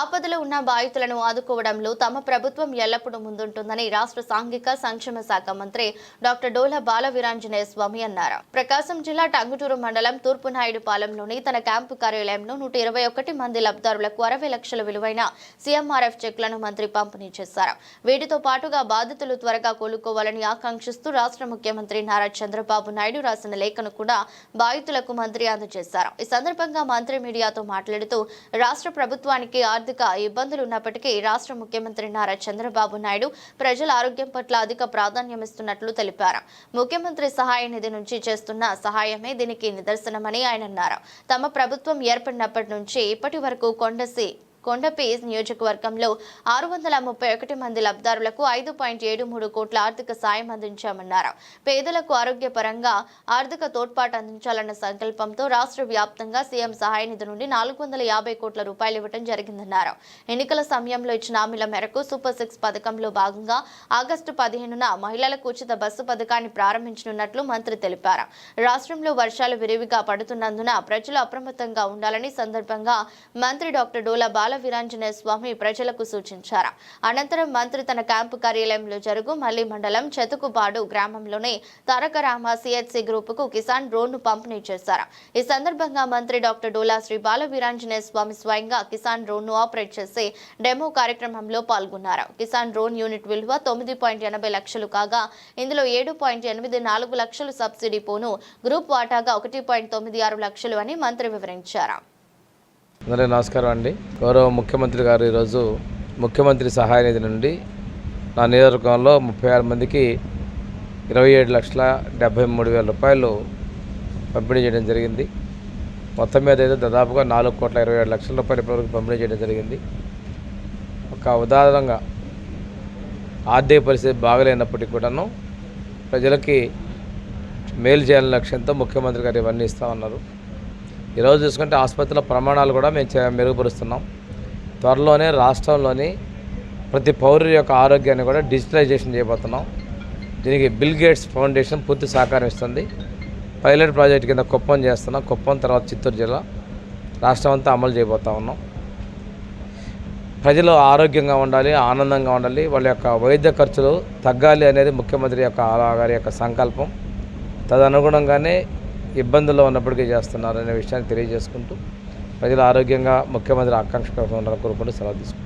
ఆపదలో ఉన్న బాధితులను ఆదుకోవడంలో తమ ప్రభుత్వం ఎల్లప్పుడూ ముందుంటుందని రాష్ట్ర సాంఘిక సంక్షేమ శాఖ మంత్రి డాక్టర్ డోల బాల వీరాంజనేయ స్వామి అన్నారు. ప్రకాశం జిల్లా టంగుటూరు మండలం తూర్పు నాయుడుపాలెంలోని తన క్యాంపు కార్యాలయంలో నూట ఇరవై ఒకటి మంది లబ్ధారులకు అరవై లక్షల విలువైన సీఎంఆర్ఎఫ్ చెక్లను మంత్రి పంపిణీ చేశారు. వీటితో పాటుగా బాధితులు త్వరగా కోలుకోవాలని ఆకాంక్షిస్తూ రాష్ట్ర ముఖ్యమంత్రి నారా చంద్రబాబు నాయుడు రాసిన లేఖను కూడా బాధితులకు మంత్రి అందజేశారు. ఈ సందర్భంగా మంత్రి మీడియాతో మాట్లాడుతూ రాష్ట్ర ప్రభుత్వానికి ఆర్థిక ఇబ్బందులు ఉన్నప్పటికీ రాష్ట్ర ముఖ్యమంత్రి నారా చంద్రబాబు నాయుడు ప్రజల ఆరోగ్యం పట్ల అధిక ప్రాధాన్యమిస్తున్నట్లు తెలిపారు. ముఖ్యమంత్రి సహాయ నిధి నుంచి చేస్తున్న సహాయమే దీనికి నిదర్శనమని ఆయన అన్నారు. తమ ప్రభుత్వం ఏర్పడినప్పటి నుంచి ఇప్పటి వరకు కొండసి కొండపేజ్ నియోజకవర్గంలో ఆరు వందల ముప్పై ఒకటి మంది లబ్ధారులకు ఐదు పాయింట్ ఏడు మూడు కోట్ల ఆర్థిక సాయం అందించామన్నారు. పేదలకు ఆరోగ్యపరంగా ఆర్థిక తోడ్పాటు అందించాలన్న సంకల్పంతో రాష్ట్ర వ్యాప్తంగా సీఎం సహాయ నిధి నుండి నాలుగు వందల యాభై కోట్ల రూపాయలు ఇవ్వడం జరిగిందన్నారు. ఎన్నికల సమయంలో ఇచ్చిన హామీల మేరకు సూపర్ సిక్స్ పథకంలో భాగంగా ఆగస్టు పదిహేనున మహిళలకు ఉచిత బస్సు పథకాన్ని ప్రారంభించనున్నట్లు మంత్రి తెలిపారు. రాష్ట్రంలో వర్షాలు విరివిగా పడుతున్నందున ప్రజలు అప్రమత్తంగా ఉండాలని సందర్భంగా మంత్రి డాక్టర్ డోలా బాల వీరాంజనేయ స్వామి ప్రజలకు సూచించారు. అనంతరం మంత్రి తన క్యాంపు కార్యాలయంలో జరుగు మల్లి మండలం చెతుకుపాడు గ్రామంలోని తారక రామ సిహెచ్సి గ్రూపుకు కిసాన్ డ్రోన్ను పంపిణీ చేశారు. ఈ సందర్భంగా మంత్రి డాక్టర్ డోలా శ్రీ బాల వీరాంజనేయ స్వామి స్వయంగా కిసాన్ డ్రోన్ను ఆపరేట్ చేసి డెమో కార్యక్రమంలో పాల్గొన్నారు. కిసాన్ డ్రోన్ యూనిట్ విలువ తొమ్మిది పాయింట్ ఎనభై లక్షలు కాగా ఇందులో ఏడు పాయింట్ ఎనిమిది నాలుగు లక్షలు సబ్సిడీ పోను గ్రూప్ వాటాగా ఒకటి పాయింట్ తొమ్మిది ఆరు లక్షలు అని మంత్రి వివరించారు. అందరికీ నమస్కారం అండి. గౌరవ ముఖ్యమంత్రి గారు ఈరోజు ముఖ్యమంత్రి సహాయ నిధి నుండి నా నియోజకవర్గంలో ముప్పై ఆరు మందికి ఇరవై ఏడు లక్షల డెబ్బై మూడు వేల రూపాయలు పంపిణీ చేయడం జరిగింది. మొత్తం మీద అయితే దాదాపుగా నాలుగు కోట్ల ఇరవై ఏడు లక్షల రూపాయలు ఇప్పటివరకు పంపిణీ చేయడం జరిగింది. ఒక ఉదాహరణగా ఆర్థిక పరిస్థితి బాగలేనప్పటికీ కూడాను ప్రజలకి మేలు చేయాలనే లక్ష్యంతో ముఖ్యమంత్రి గారు ఇవన్నీ ఇస్తూ ఉన్నారు. ఈరోజు చూసుకుంటే ఆసుపత్రుల ప్రమాణాలు కూడా మేము చే- మెరుగుపరుస్తున్నాం. త్వరలోనే రాష్ట్రంలోని ప్రతి పౌరుడి యొక్క ఆరోగ్యాన్ని కూడా డిజిటలైజేషన్ చేయబోతున్నాం. దీనికి బిల్ గేట్స్ ఫౌండేషన్ పూర్తి సహకారం ఇస్తుంది. పైలట్ ప్రాజెక్ట్ కింద కుప్పం చేస్తున్నాం. కుప్పం తర్వాత చిత్తూరు జిల్లా. రాష్ట్రం అంతా అమలు చేయబోతా ఉన్నాం. ప్రజలు ఆరోగ్యంగా ఉండాలి ఆనందంగా ఉండాలి. వాళ్ళ యొక్క వైద్య ఖర్చులు తగ్గాలి అనేది ముఖ్యమంత్రి యొక్క గారి యొక్క సంకల్పం. తదనుగుణంగానే ఇబ్బందుల్లో ఉన్నప్పటికీ చేస్తున్నారనే విషయాన్ని తెలియజేసుకుంటూ ప్రజలు ఆరోగ్యంగా ముఖ్యమంత్రి ఆకాంక్ష కోసం ఉండాలని కోరుకుంటూ సెలవు తీసుకుంటారు